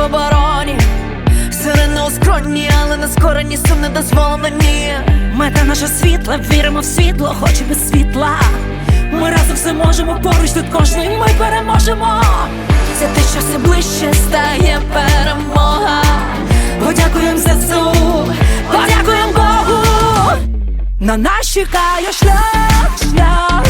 в обороні, сирена у але не скорені сум не дозволено, ні Мета наша світла, віримо в світло, хоч без світла. Ми разом все можемо, поруч тут кожний ми переможемо. Це те, що все ближче стає перемога. Подякуємо ЗСУ, подякуємо Богу. На нас чекає шлях, шлях.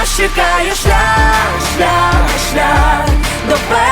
нас шлях, шлях, шлях. До перемоги,